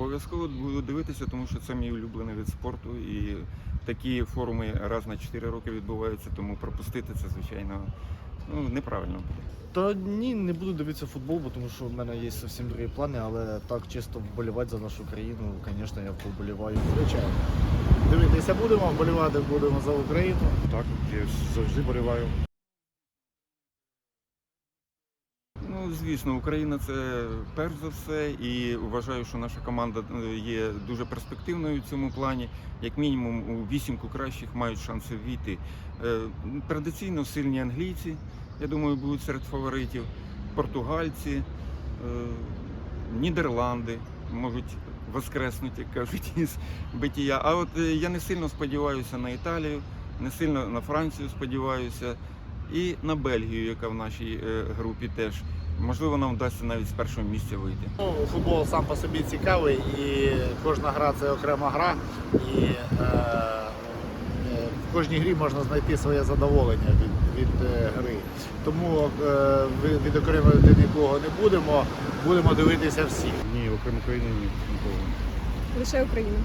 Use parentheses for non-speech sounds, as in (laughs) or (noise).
Обов'язково буду дивитися, тому що це мій улюблений вид спорту. І такі форуми раз на 4 роки відбуваються, тому пропустити це, звичайно, ну, неправильно буде. Та ні, не буду дивитися футбол, бо тому що в мене є зовсім другі плани, але так чисто вболівати за нашу країну, звісно, я поболіваю. Звичайно. Дивитися будемо, вболівати будемо за Україну. Так, я завжди боліваю. Звісно, Україна це перш за все, і вважаю, що наша команда е, є дуже перспективною в цьому плані. Як мінімум, у вісімку кращих мають шанси війти. Е, Традиційно сильні англійці, я думаю, будуть серед фаворитів, португальці, е, Нідерланди можуть воскреснути, як кажуть, (laughs) із битія. А от я не сильно сподіваюся на Італію, не сильно на Францію сподіваюся. І на Бельгію, яка в нашій групі теж. Можливо, нам вдасться навіть з першого місця вийти. Ну, футбол сам по собі цікавий і кожна гра це окрема гра. І е, е, в кожній грі можна знайти своє задоволення від, від е, гри. Тому е, ви- відокремлювати нікого не будемо, будемо дивитися всіх. Ні, окрім України ні, нікого. Лише Україна.